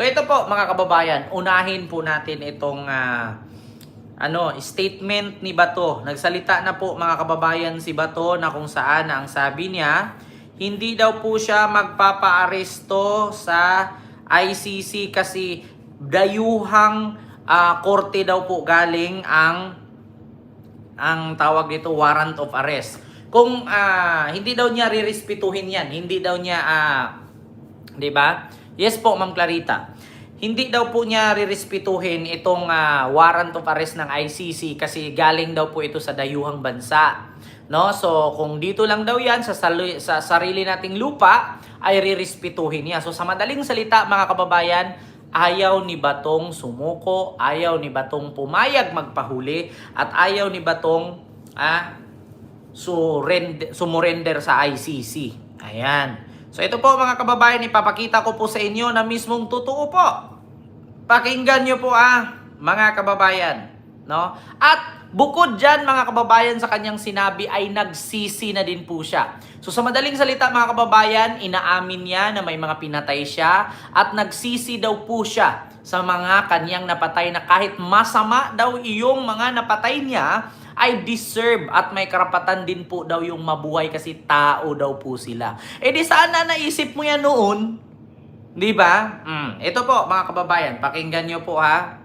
So ito po mga kababayan, unahin po natin itong ah, ano, statement ni Bato. Nagsalita na po mga kababayan si Bato na kung saan ang sabi niya, hindi daw po siya magpapaaresto sa ICC kasi dayuhang ah, korte daw po galing ang ang tawag dito warrant of arrest. Kung ah, hindi daw niya rirespetuhin yan, hindi daw niya ah, 'di ba? Yes po, Ma'am Clarita. Hindi daw po niya rirespetuhin itong ah, warrant of arrest ng ICC kasi galing daw po ito sa dayuhang bansa. No? So, kung dito lang daw 'yan sa sali- sa sarili nating lupa ay rirespetuhin niya. So, sa madaling salita, mga kababayan, ayaw ni Batong sumuko, ayaw ni Batong pumayag magpahuli at ayaw ni Batong ah, surrender, sumurrender sa ICC. Ayan. So ito po mga kababayan, ipapakita ko po sa inyo na mismong totoo po. Pakinggan nyo po ah, mga kababayan. No? At bukod dyan mga kababayan sa kanyang sinabi ay nagsisi na din po siya. So sa madaling salita mga kababayan, inaamin niya na may mga pinatay siya at nagsisi daw po siya sa mga kanyang napatay na kahit masama daw iyong mga napatay niya, ay deserve at may karapatan din po daw yung mabuhay kasi tao daw po sila. Eh di sana naisip mo yan noon, di ba? Mm. Ito po mga kababayan, pakinggan nyo po ha.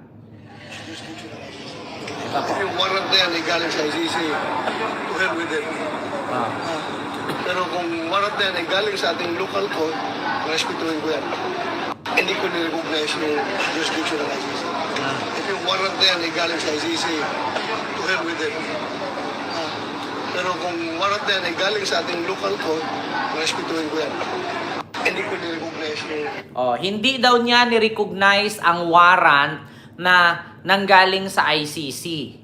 Ito po. Yung warrant na yan ay galing sa ICC. To hell with it. Ah. Pero kung warrant na yan ay galing sa ating local court, respetuhin ko yan. Hindi ko nirecognize yung jurisdiction ng ICC. If yung warrant na yan ay galing sa ICC, hell with it. Pero kung warrant na yan ay galing sa ating local court, respetuhin ko yan. Hindi ko nirecognize Oh, hindi daw niya ni-recognize ang warrant na nanggaling sa ICC.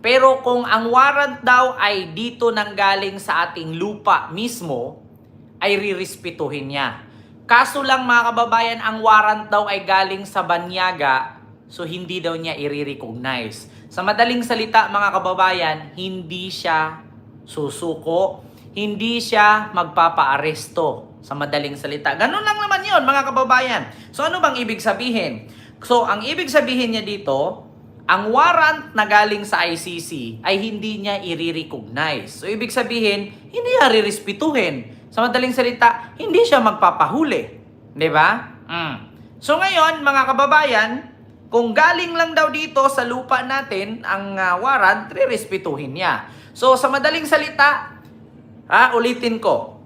Pero kung ang warrant daw ay dito nanggaling sa ating lupa mismo, ay rirespetuhin niya. Kaso lang mga kababayan, ang warrant daw ay galing sa Banyaga, so hindi daw niya i-recognize. Sa madaling salita mga kababayan, hindi siya susuko, hindi siya magpapaaresto sa madaling salita. Ganun lang naman yon mga kababayan. So ano bang ibig sabihin? So ang ibig sabihin niya dito, ang warrant na galing sa ICC ay hindi niya i-recognize. So ibig sabihin, hindi niya rirespetuhin. Sa madaling salita, hindi siya magpapahuli. 'Di ba? Mm. So ngayon, mga kababayan, kung galing lang daw dito sa lupa natin ang ah, warrant, rirespetuhin niya. So sa madaling salita, ah, ulitin ko,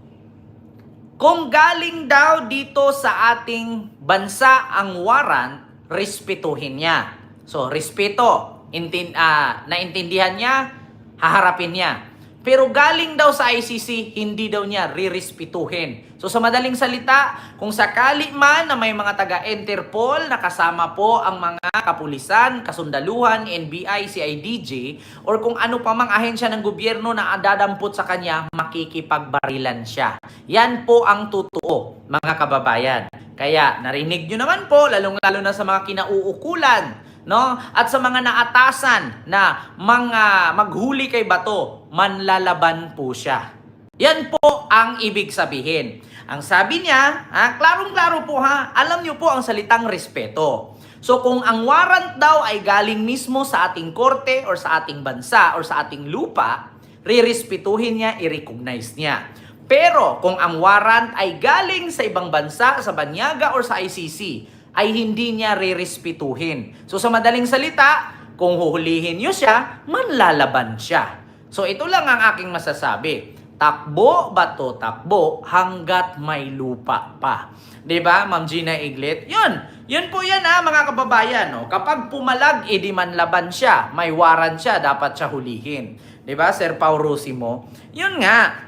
kung galing daw dito sa ating bansa ang warrant, respetuhin niya. So, respeto. Intin, ah, naintindihan niya, haharapin niya. Pero galing daw sa ICC, hindi daw niya rirespetuhin. So sa madaling salita, kung sakali man na may mga taga-Interpol na kasama po ang mga kapulisan, kasundaluhan, NBI, CIDJ, or kung ano pa mang ahensya ng gobyerno na dadampot sa kanya, makikipagbarilan siya. Yan po ang totoo, mga kababayan. Kaya narinig nyo naman po, lalong-lalo na sa mga kinauukulan, no? At sa mga naatasan na mga maghuli kay Bato, manlalaban po siya. Yan po ang ibig sabihin. Ang sabi niya, ha, klarong-klaro po ha, alam niyo po ang salitang respeto. So kung ang warrant daw ay galing mismo sa ating korte or sa ating bansa or sa ating lupa, rirespetuhin niya, i-recognize niya. Pero kung ang warrant ay galing sa ibang bansa, sa Banyaga or sa ICC, ay hindi niya rirespetuhin. So sa madaling salita, kung huhulihin niyo siya, manlalaban siya. So ito lang ang aking masasabi. Takbo ba to takbo hanggat may lupa pa. 'Di ba, Ma'am Gina Iglet? 'Yun. 'Yun po 'yan ha, mga kababayan, no. Kapag pumalag, edi manlaban siya, may warrant siya, dapat siya hulihin. 'Di ba, Sir Pau Rosimo? 'Yun nga.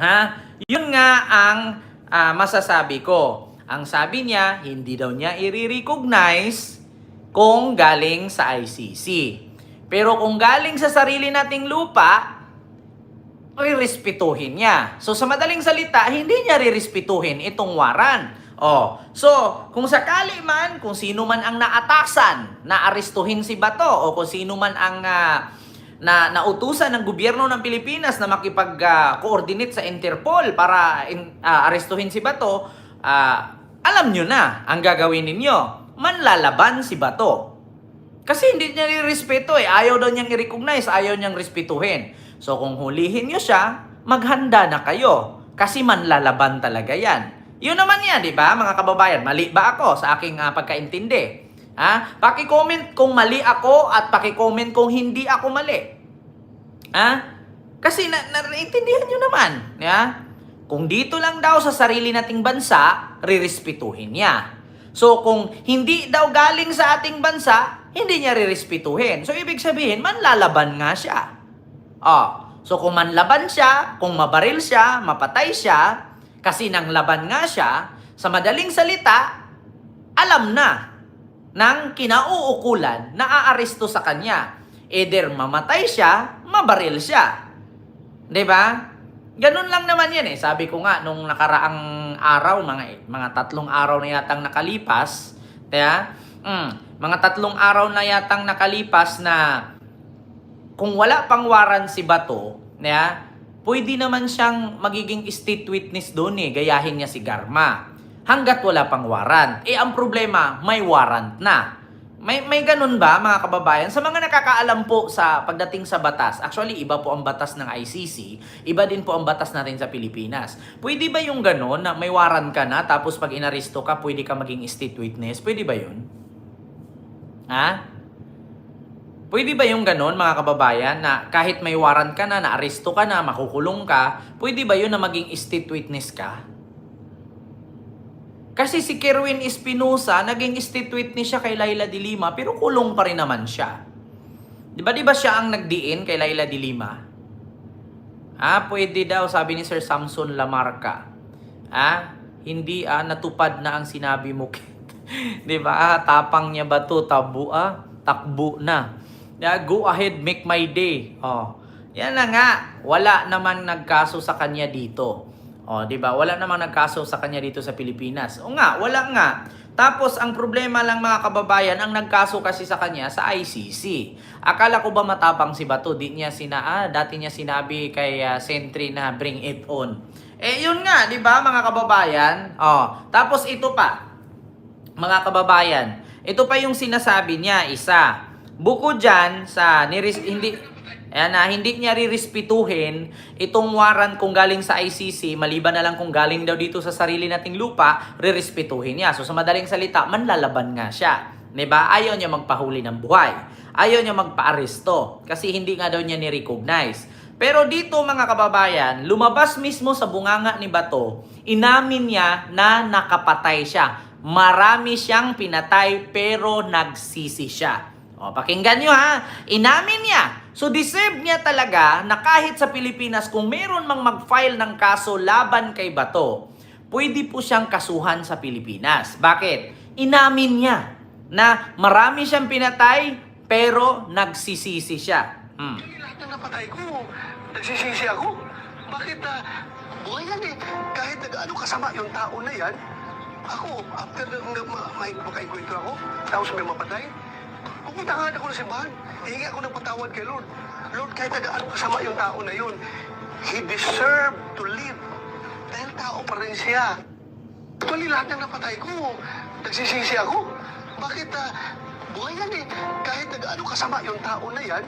Ha? 'Yun nga ang ah, masasabi ko. Ang sabi niya, hindi daw niya i-recognize kung galing sa ICC. Pero kung galing sa sarili nating lupa, rirespetuhin niya. So sa madaling salita, hindi niya rirespetuhin itong waran. Oh, so kung sakali man, kung sino man ang naatasan na arestuhin si Bato o kung sino man ang ah, na nautusan ng gobyerno ng Pilipinas na makipag-coordinate sa Interpol para in, ah, arestuhin si Bato, ah, alam nyo na ang gagawin ninyo. Manlalaban si Bato. Kasi hindi niya nirespeto eh. Ayaw daw niyang i-recognize, ayaw niyang respetuhin. So kung hulihin niyo siya, maghanda na kayo. Kasi manlalaban talaga yan. Yun naman yan, di ba mga kababayan? Mali ba ako sa aking ah, pagkaintindi? Ha? Paki-comment kung mali ako at paki-comment kung hindi ako mali. Ha? Kasi na, naiintindihan nyo naman. Ya? Kung dito lang daw sa sarili nating bansa, rirespetuhin niya. So kung hindi daw galing sa ating bansa, hindi niya rirespetuhin. So ibig sabihin, manlalaban nga siya. Oh, so kung manlaban siya, kung mabaril siya, mapatay siya, kasi nang laban nga siya, sa madaling salita, alam na ng kinauukulan na aaresto sa kanya. Either mamatay siya, mabaril siya. 'Di ba? Ganun lang naman 'yan eh. Sabi ko nga nung nakaraang araw, mga mga tatlong araw na yatang nakalipas, kaya mm, mga tatlong araw na yatang nakalipas na kung wala pang waran si Bato, ya, pwede naman siyang magiging state witness doon eh, gayahin niya si Garma. Hanggat wala pang warrant. Eh ang problema, may warrant na. May may ganun ba mga kababayan? Sa mga nakakaalam po sa pagdating sa batas, actually iba po ang batas ng ICC, iba din po ang batas natin sa Pilipinas. Pwede ba yung ganun na may warrant ka na tapos pag inaresto ka, pwede ka maging state witness? Pwede ba yun? Ha? Pwede ba yung ganon mga kababayan na kahit may warrant ka na, naaresto ka na, makukulong ka, pwede ba yun na maging state witness ka? Kasi si Kerwin Espinosa, naging state witness siya kay Laila de Lima, pero kulong pa rin naman siya. Di ba di ba siya ang nagdiin kay Laila de Lima? Ah, pwede daw, sabi ni Sir Samson Lamarca. Ah, hindi ah, natupad na ang sinabi mo. di ba? Ah, tapang niya ba to? Tabu ah, takbo na. Yeah, go ahead, make my day. Oh. Yan na nga, wala namang nagkaso sa kanya dito. Oh, 'di ba? Wala namang nagkaso sa kanya dito sa Pilipinas. O nga, wala nga. Tapos ang problema lang mga kababayan, ang nagkaso kasi sa kanya sa ICC. Akala ko ba matapang si Bato? Di niya sina ah, dati niya sinabi kay ah, Sentry na bring it on. Eh yun nga, 'di ba mga kababayan? Oh, tapos ito pa. Mga kababayan, ito pa yung sinasabi niya, isa. Bukod dyan sa niris, hindi Ayan na, hindi niya rirespetuhin itong warrant kung galing sa ICC, maliban na lang kung galing daw dito sa sarili nating lupa, rirespetuhin niya. So sa madaling salita, manlalaban nga siya. 'Di ba? Ayaw niya magpahuli ng buhay. Ayaw niya magpaaresto kasi hindi nga daw niya ni-recognize. Pero dito mga kababayan, lumabas mismo sa bunganga ni Bato, inamin niya na nakapatay siya. Marami siyang pinatay pero nagsisi siya. O, pakinggan nyo ha. Inamin niya. So, deserve niya talaga na kahit sa Pilipinas, kung meron mang mag-file ng kaso laban kay Bato, pwede po siyang kasuhan sa Pilipinas. Bakit? Inamin niya na marami siyang pinatay, pero nagsisisi siya. Hmm. Lahat ng napatay ko, nagsisisi ako. Bakit na, buhay yan eh. Kahit nag-ano kasama yung tao na yan, ako, after na, ma, may makaikwento ako, tapos may mapatay, nga ako sa simbahan. Hihingi ako ng patawad kay Lord. Lord, kahit nag-ano kasama yung tao na yun, he deserved to live. Dahil tao pa rin siya. Actually, lahat ng napatay ko, nagsisisi ako. Bakit na, buhay yan eh. Kahit nag-ano kasama yung tao na yan,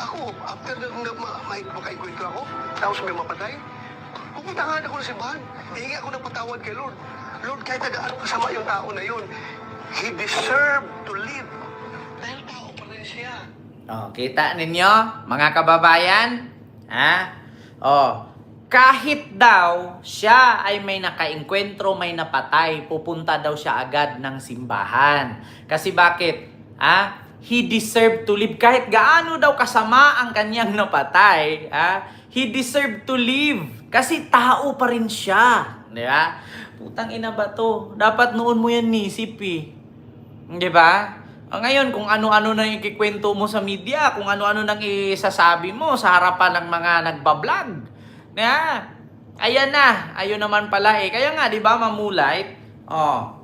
ako, after na, na ma, may makaikwento ako, tapos may mapatay, pupunta nga ako sa simbahan. Hihingi ako ng patawad kay Lord. Lord, kahit nag-ano kasama yung tao na yun, he deserved to live. Dahil tao pa rin siya. Oh, kita ninyo, mga kababayan? Ha? Oh, kahit daw siya ay may nakaengkwentro, may napatay, pupunta daw siya agad ng simbahan. Kasi bakit? Ha? He deserved to live. Kahit gaano daw kasama ang kanyang napatay, ha? He deserved to live. Kasi tao pa rin siya. Di ba? Putang ina ba to? Dapat noon mo yan nisip eh. Di ba? Ah, Ngayon, kung ano-ano nang ikikwento mo sa media, kung ano-ano nang isasabi mo sa harapan ng mga nagbablog. Na, ayan na, ayun naman pala eh. Kaya nga, di ba, mamulait? Oh,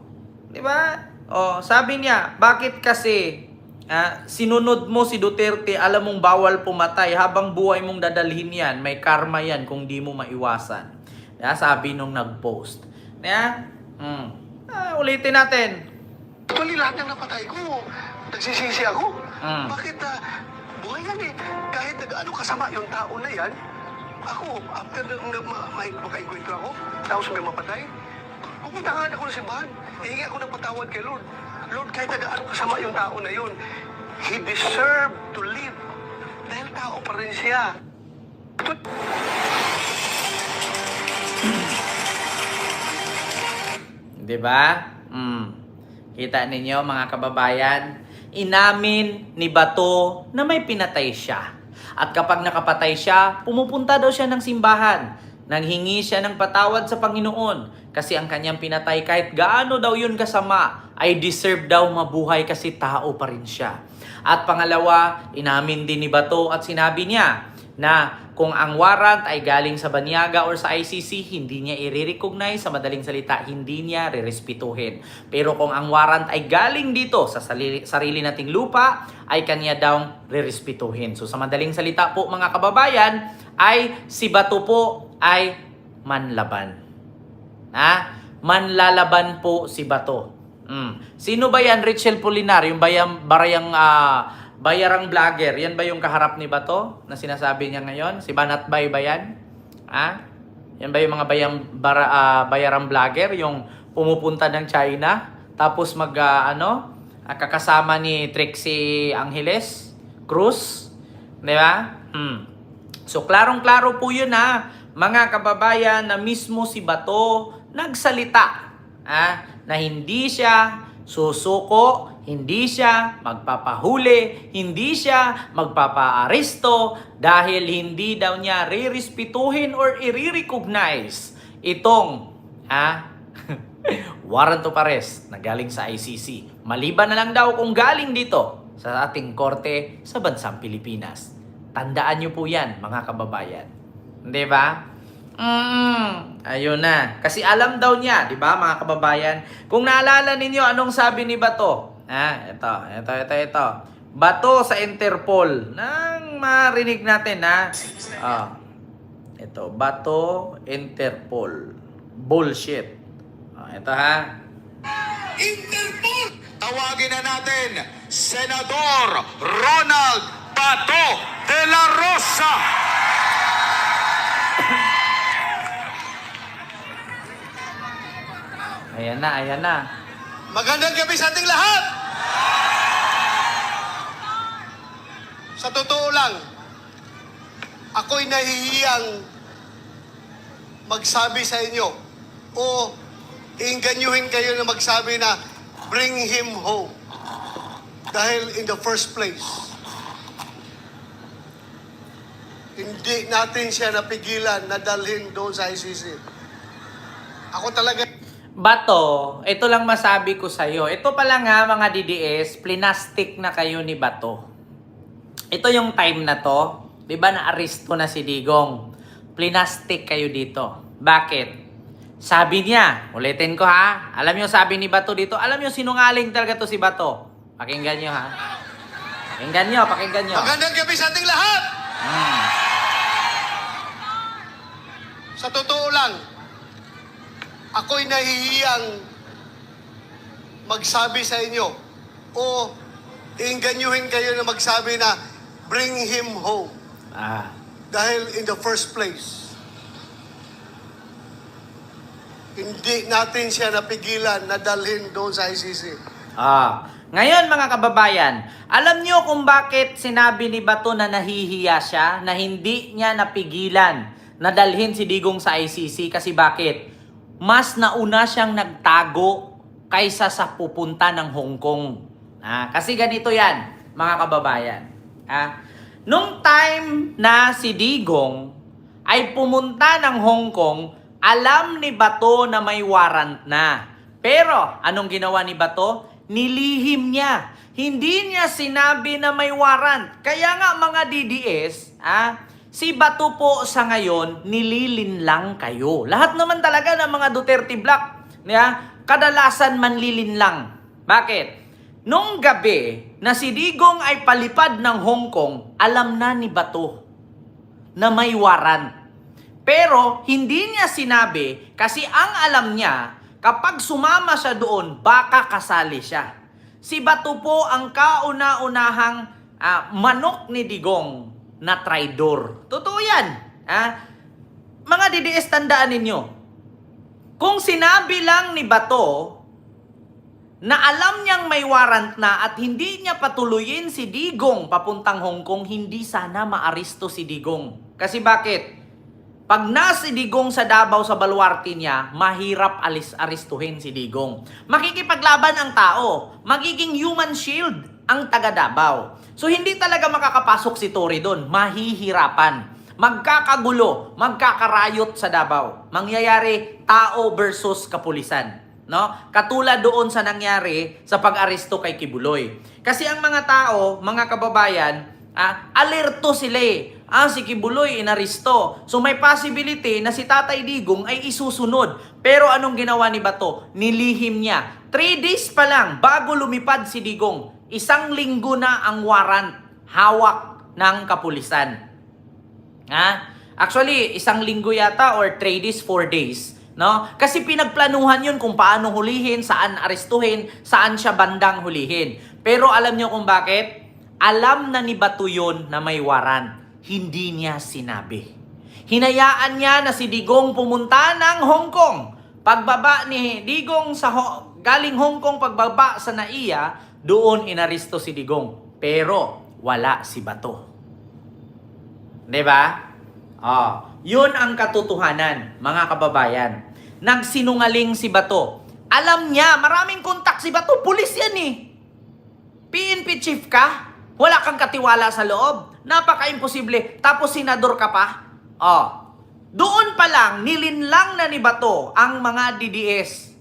di ba? Oh, sabi niya, bakit kasi ah, sinunod mo si Duterte, alam mong bawal pumatay, habang buhay mong dadalhin yan, may karma yan kung di mo maiwasan. Kaya sabi nung nag-post. Kaya, mm, Ah, ulitin natin. Actually, lahat ng napatay ko, nagsisisi ako. Mm. Bakit ah, buhay yan eh. Kahit ano kasama yung tao na yan, ako, after na, na ma, ma, makainkwento ako, tapos may mapatay, pupunta nga ako sa simbahan. Hihingi ako ng patawad kay Lord. Lord, kahit ano kasama yung tao na yun, he deserved to live. Dahil tao pa rin siya. 'Di ba? Mm. Kita ninyo mga kababayan, inamin ni Bato na may pinatay siya. At kapag nakapatay siya, pumupunta daw siya ng simbahan. Nanghingi siya ng patawad sa Panginoon kasi ang kanyang pinatay kahit gaano daw yun kasama ay deserve daw mabuhay kasi tao pa rin siya. At pangalawa, inamin din ni Bato at sinabi niya na kung ang warrant ay galing sa Banyaga or sa ICC, hindi niya i-recognize sa madaling salita, hindi niya rirespetuhin. Pero kung ang warrant ay galing dito sa sarili, sarili nating lupa, ay kanya daw rirespetuhin. So sa madaling salita po mga kababayan, ay si Bato po ay manlaban. Ha? Manlalaban po si Bato. Mm. Sino ba yan? Richel Polinar, yung bayang, barayang ah, bayarang vlogger. Yan ba yung kaharap ni Bato na sinasabi niya ngayon? Si Banat Bay ba yan? Ha? Yan ba yung mga bayang, bara, ah, bayarang vlogger? Yung pumupunta ng China? Tapos mag, ah, ano? ah, kakasama ni Trixie Angeles Cruz? Di ba? Hmm. So, klarong-klaro po yun ha, mga kababayan na mismo si Bato nagsalita ha, na hindi siya susuko, hindi siya magpapahuli, hindi siya magpapaaresto dahil hindi daw niya rirespetuhin or i-recognize itong ha, warrant of arrest na galing sa ICC. Maliban na lang daw kung galing dito sa ating korte sa bansang Pilipinas. Tandaan niyo po yan, mga kababayan. Di ba? Mm, ayun na. Kasi alam daw niya, di ba, mga kababayan? Kung naalala ninyo, anong sabi ni Bato? Ah, ito, ito, ito, ito. Bato sa Interpol. Nang marinig natin, ha? Ah, ito, Bato Interpol. Bullshit. Ah, ito, ha? Interpol! Tawagin na natin, Senador Ronald Bato de la Rosa! Ayan na, ayan na. Magandang gabi sa ating lahat! Sa totoo lang, ako'y nahihiyang magsabi sa inyo o inganyuhin kayo na magsabi na bring him home. Dahil in the first place, hindi natin siya napigilan na dalhin doon sa ICC. Ako talaga Bato, ito lang masabi ko sa'yo. Ito pala nga mga DDS, plinastic na kayo ni Bato. Ito yung time na to, di ba na-aristo na si Digong. Plinastic kayo dito. Bakit? Sabi niya, ulitin ko ha, alam niyo sabi ni Bato dito, alam niyo sinungaling talaga to si Bato. Pakinggan niyo ha. Pakinggan niyo, pakinggan niyo. Magandang gabi sa ating lahat! Hmm. Sa totoo lang, ako'y nahihiyang magsabi sa inyo o inganyuhin kayo na magsabi na bring him home. Ah. Dahil in the first place, hindi natin siya napigilan na dalhin doon sa ICC. Ah. Ngayon mga kababayan, alam niyo kung bakit sinabi ni Bato na nahihiya siya, na hindi niya napigilan na dalhin si Digong sa ICC kasi bakit? Mas nauna siyang nagtago kaysa sa pupunta ng Hong Kong. Ah, kasi ganito yan, mga kababayan. Ah, nung time na si Digong ay pumunta ng Hong Kong, alam ni Bato na may warrant na. Pero, anong ginawa ni Bato? Nilihim niya. Hindi niya sinabi na may warrant. Kaya nga mga DDS, ah, si Bato po sa ngayon, nililin lang kayo. Lahat naman talaga ng mga Duterte Black, yeah, kadalasan manlilin lang. Bakit? Nung gabi na si Digong ay palipad ng Hong Kong, alam na ni Bato na may warrant. Pero hindi niya sinabi kasi ang alam niya kapag sumama siya doon, baka kasali siya. Si Bato po ang kauna-unahang ah, manok ni Digong na traidor. Totoo yan. Ah, mga DDS, tandaan ninyo. Kung sinabi lang ni Bato na alam niyang may warrant na at hindi niya patuloyin si Digong papuntang Hong Kong, hindi sana maaresto si Digong. Kasi bakit? Pag nasi Digong sa Davao sa baluarte niya, mahirap alis aristuhin si Digong. Makikipaglaban ang tao. Magiging human shield ang taga Davao. So hindi talaga makakapasok si Tory doon. Mahihirapan. Magkakagulo, magkakarayot sa Davao. Mangyayari tao versus kapulisan. No? Katulad doon sa nangyari sa pag-aresto kay Kibuloy. Kasi ang mga tao, mga kababayan, ah, alerto sila eh. Ah, si Kibuloy inaresto. So may possibility na si Tatay Digong ay isusunod. Pero anong ginawa ni Bato? Nilihim niya. Three days pa lang bago lumipad si Digong. Isang linggo na ang warrant hawak ng kapulisan. Ha? Actually, isang linggo yata or 3 days, 4 days. No? Kasi pinagplanuhan yun kung paano hulihin, saan arestuhin, saan siya bandang hulihin. Pero alam niyo kung bakit? Alam na ni Bato yun na may waran. Hindi niya sinabi. Hinayaan niya na si Digong pumunta ng Hong Kong. Pagbaba ni Digong sa Ho- galing Hong Kong pagbaba sa NAIA, doon inaresto si Digong. Pero wala si Bato. 'Di ba? Oh, 'yun ang katotohanan, mga kababayan. Nagsinungaling si Bato. Alam niya, maraming kontak si Bato, pulis 'yan eh. PNP chief ka? Wala kang katiwala sa loob? Napaka-imposible. Tapos senador ka pa? Oh. Doon pa lang, nilinlang na ni Bato ang mga DDS.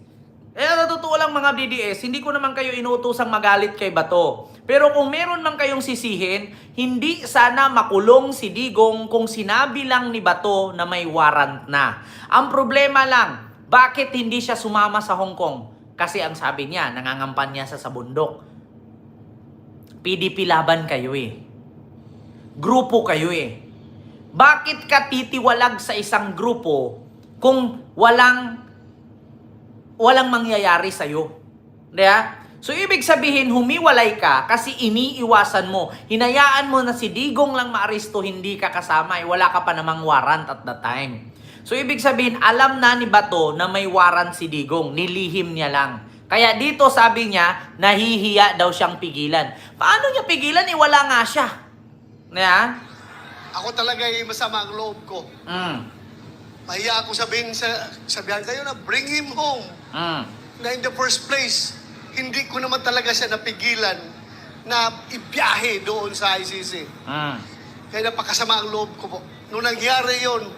Eh, totoo lang mga DDS, hindi ko naman kayo inuutosang magalit kay Bato. Pero kung meron man kayong sisihin, hindi sana makulong si Digong kung sinabi lang ni Bato na may warrant na. Ang problema lang, bakit hindi siya sumama sa Hong Kong? Kasi ang sabi niya, nangangampan niya sa sa bundok. PDP laban kayo eh. Grupo kayo eh. Bakit ka titiwalag sa isang grupo kung walang walang mangyayari sa iyo? Diba? So ibig sabihin humiwalay ka kasi iniiwasan mo. Hinayaan mo na si Digong lang maaresto, hindi ka kasama, eh, wala ka pa namang warrant at the time. So ibig sabihin alam na ni Bato na may warrant si Digong, nilihim niya lang. Kaya dito sabi niya, nahihiya daw siyang pigilan. Paano niya pigilan? Eh, wala nga siya. Diba? Ako talaga ay masama ang loob ko. Mm. Mahiya ako sabihin sa, sabihan kayo na bring him home. Mm. Na in the first place, hindi ko naman talaga siya napigilan na ibiyahe doon sa ICC. Mm. Kaya napakasama ang loob ko po. Nung nangyari yon,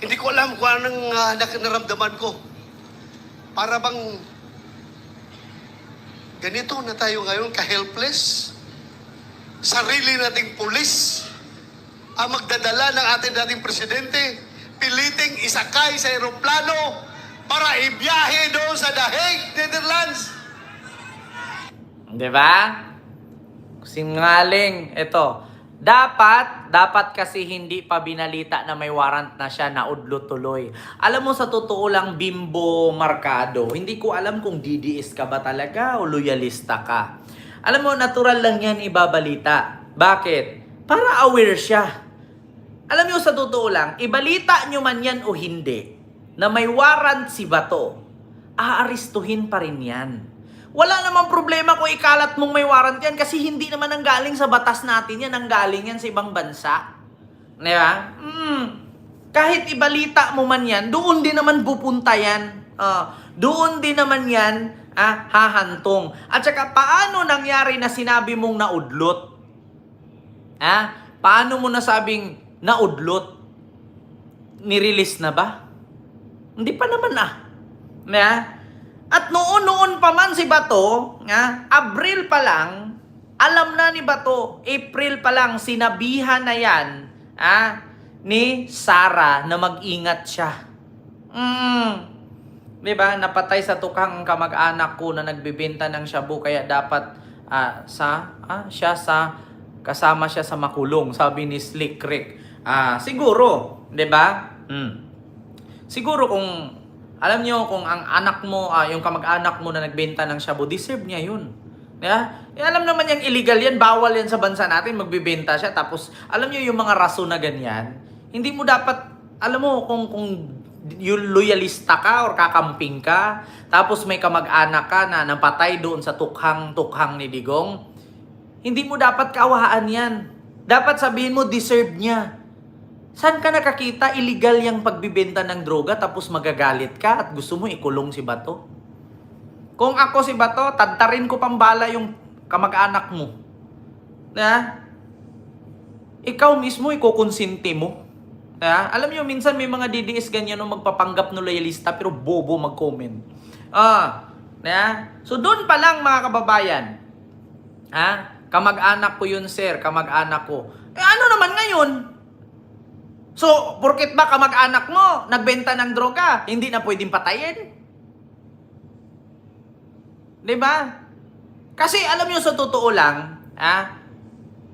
hindi ko alam kung anong uh, naramdaman ko. Para bang ganito na tayo ngayon, ka-helpless. Sarili nating pulis ang magdadala ng ating dating presidente, piliting isakay sa eroplano para ibiyahe doon sa The Hague, Netherlands. Di ba? Singaling. Ito. Dapat, dapat kasi hindi pa binalita na may warrant na siya na udlo tuloy. Alam mo sa totoo lang, Bimbo Marcado, hindi ko alam kung DDS ka ba talaga o loyalista ka. Alam mo, natural lang yan ibabalita. Bakit? Para aware siya. Alam niyo sa totoo lang, ibalita nyo man yan o hindi, na may warrant si Bato, aaristuhin pa rin yan. Wala namang problema kung ikalat mong may warrant yan kasi hindi naman ang galing sa batas natin yan, ang galing yan sa ibang bansa. Di ba? Mm. Kahit ibalita mo man yan, doon din naman pupunta yan. Ah, doon din naman yan ah, hahantong. At saka, paano nangyari na sinabi mong naudlot? Ah, paano mo nasabing naudlot? Nirelease na ba? Hindi pa naman ah. Na? At noon-noon pa man si Bato, nga, Abril pa lang, alam na ni Bato, April pa lang, sinabihan na yan ah, ni Sara na mag-ingat siya. Mm. Di ba? Napatay sa tukang kamag-anak ko na nagbibenta ng shabu kaya dapat ah, sa ah, siya sa kasama siya sa makulong, sabi ni Slick Rick. Ah, siguro, 'di ba? Mm. Siguro kung Alam nyo, kung ang anak mo, ah, yung kamag-anak mo na nagbenta ng shabu, deserve niya yun. Yeah? Eh, alam naman yung illegal yan, bawal yan sa bansa natin, magbibenta siya. Tapos, alam nyo yung mga raso na ganyan, hindi mo dapat, alam mo, kung, kung yung loyalista ka or kakamping ka, tapos may kamag-anak ka na napatay doon sa tukhang-tukhang ni Digong, hindi mo dapat kawahaan yan. Dapat sabihin mo, deserve niya. Saan ka nakakita illegal yung pagbibenta ng droga tapos magagalit ka at gusto mo ikulong si Bato? Kung ako si Bato, tadtarin ko pambala yung kamag-anak mo. Na? Ikaw mismo ikukonsinti mo. Na? Alam niyo, minsan may mga DDS ganyan no magpapanggap no loyalista pero bobo mag-comment. Ah, na? So doon pa lang mga kababayan. Ha? Kamag-anak ko yun, sir. Kamag-anak ko. Eh ano naman ngayon? So, porket ba kamag-anak mo nagbenta ng droga, hindi na pwedeng patayin? 'Di ba? Kasi alam niyo sa totoo lang, ah,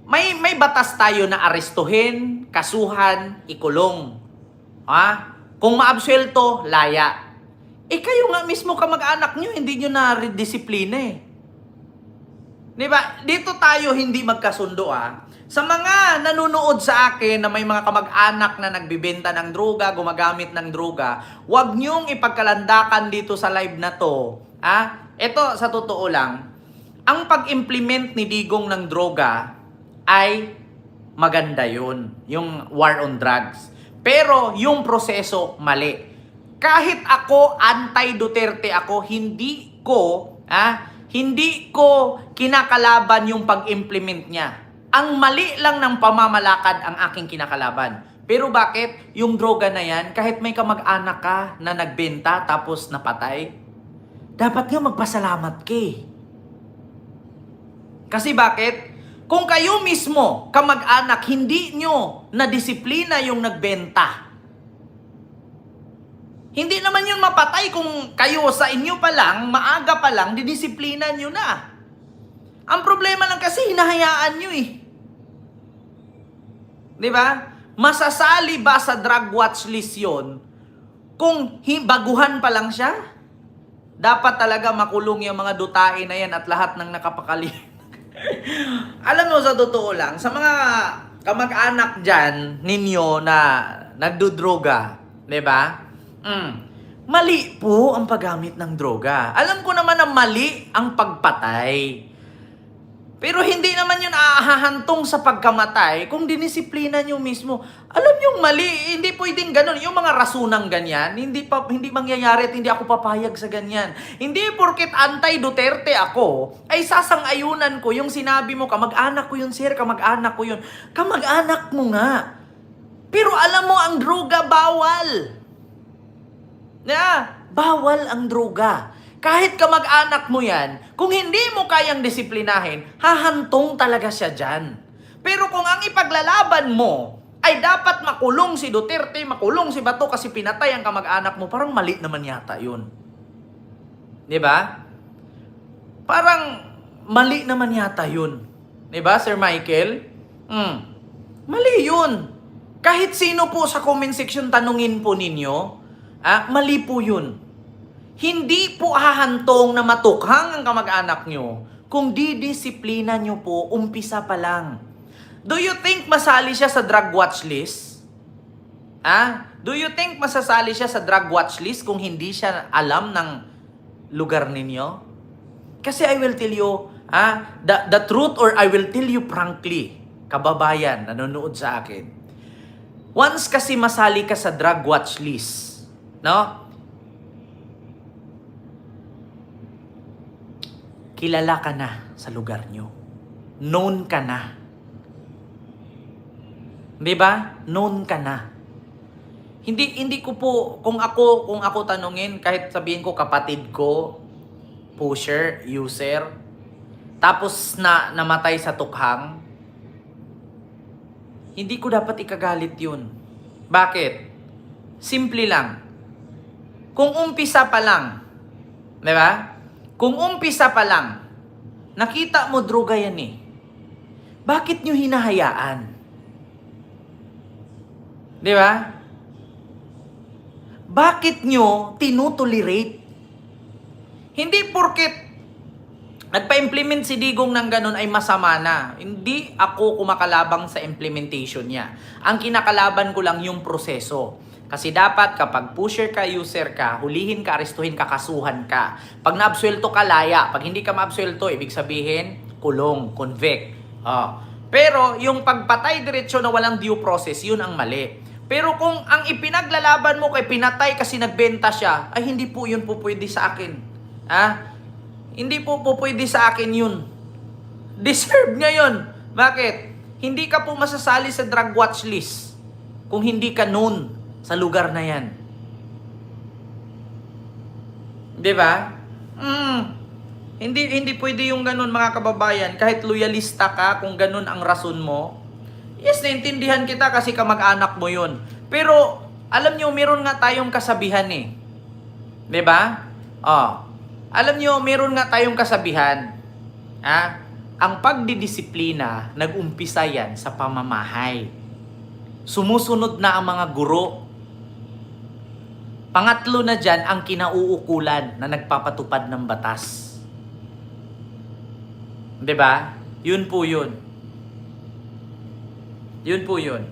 may may batas tayo na arestuhin, kasuhan, ikulong. Ha? Kung maabsuelto, laya. Eh kayo nga mismo kamag-anak niyo, hindi niyo na disiplina eh. 'Di? Dito tayo hindi magkasundo ah. Sa mga nanonood sa akin na may mga kamag-anak na nagbibenta ng droga, gumagamit ng droga, huwag niyong ipagkalandakan dito sa live na to. Ah, ito sa totoo lang, ang pag-implement ni Digong ng droga ay maganda yun, yung war on drugs. Pero yung proseso mali. Kahit ako anti-Duterte ako, hindi ko ah, hindi ko kinakalaban yung pag-implement niya. Ang mali lang ng pamamalakad ang aking kinakalaban. Pero bakit? Yung droga na yan, kahit may kamag-anak ka na nagbenta tapos napatay, dapat nga magpasalamat ka eh. Kasi bakit? Kung kayo mismo, kamag-anak, hindi nyo na disiplina yung nagbenta, hindi naman yun mapatay kung kayo sa inyo pa lang, maaga pa lang, didisiplina nyo na. Ang problema lang kasi, hinahayaan nyo eh. Di ba? Masasali ba sa drug watch list yun kung baguhan pa lang siya? Dapat talaga makulong yung mga dutain na yan at lahat ng nakapakali. Alam mo, sa totoo lang, sa mga kamag-anak dyan ninyo na nagdudroga, di ba? Mm. Mali po ang paggamit ng droga. Alam ko naman na mali ang pagpatay. Pero hindi naman yun ahahantong sa pagkamatay kung dinisiplina nyo mismo. Alam nyo mali, hindi pwedeng ganun. Yung mga rasunang ganyan, hindi pa hindi mangyayari at hindi ako papayag sa ganyan. Hindi porket anti-Duterte ako, ay sasang-ayunan ko yung sinabi mo, kamag-anak ko yun, sir, kamag-anak ko yun. Kamag-anak mo nga. Pero alam mo, ang droga bawal. Na, bawal ang droga. Kahit kamag-anak mo yan, kung hindi mo kayang disiplinahin, hahantong talaga siya dyan. Pero kung ang ipaglalaban mo ay dapat makulong si Duterte, makulong si Bato kasi pinatay ang kamag-anak mo, parang mali naman yata yun. Di ba? Parang mali naman yata yun. Di ba, Sir Michael? Hmm. Mali yun. Kahit sino po sa comment section tanungin po ninyo, ah, mali po yun. Hindi po hahantong na matukhang ang kamag-anak nyo kung didisiplina nyo po umpisa pa lang. Do you think masali siya sa drug watch list? Ah? Do you think masasali siya sa drug watch list kung hindi siya alam ng lugar ninyo? Kasi I will tell you, ah, the, the truth or I will tell you frankly, kababayan, nanonood sa akin. Once kasi masali ka sa drug watch list, no? Kilala ka na sa lugar nyo. Known ka na. Di ba? Known ka na. Hindi hindi ko po kung ako kung ako tanungin kahit sabihin ko kapatid ko pusher, user tapos na namatay sa tukhang hindi ko dapat ikagalit 'yun. Bakit? Simple lang. Kung umpisa pa lang, 'di ba? Kung umpisa pa lang, nakita mo droga yan eh. Bakit nyo hinahayaan? Di ba? bakit nyo tinutolerate? Hindi porket nagpa-implement si Digong ng ganun ay masama na. Hindi ako kumakalabang sa implementation niya. Ang kinakalaban ko lang yung proseso. Kasi dapat kapag pusher ka, user ka, hulihin ka, arestuhin ka, kasuhan ka. Pag naabsuelto ka, laya. Pag hindi ka maabsuelto, ibig sabihin, kulong, convict. Ah. Pero yung pagpatay diretsyo na walang due process, yun ang mali. Pero kung ang ipinaglalaban mo kay pinatay kasi nagbenta siya, ay hindi po yun po pwede sa akin. Ha? Hindi po po pwede sa akin yun. Deserve niya yun. Bakit? Hindi ka po masasali sa drug watch list kung hindi ka known sa lugar na yan. Di ba? Mm. Hindi hindi pwede yung ganun mga kababayan kahit loyalista ka kung ganun ang rason mo. Yes, naintindihan kita kasi kamag-anak mo yun. Pero alam nyo, meron nga tayong kasabihan eh. 'Di ba? Oh. Alam nyo, meron nga tayong kasabihan. Ha? Ang pagdidisiplina, nag-umpisa yan sa pamamahay. Sumusunod na ang mga guro. Pangatlo na dyan, ang kinauukulan na nagpapatupad ng batas. 'Di ba? Yun po yun. Yun po yun.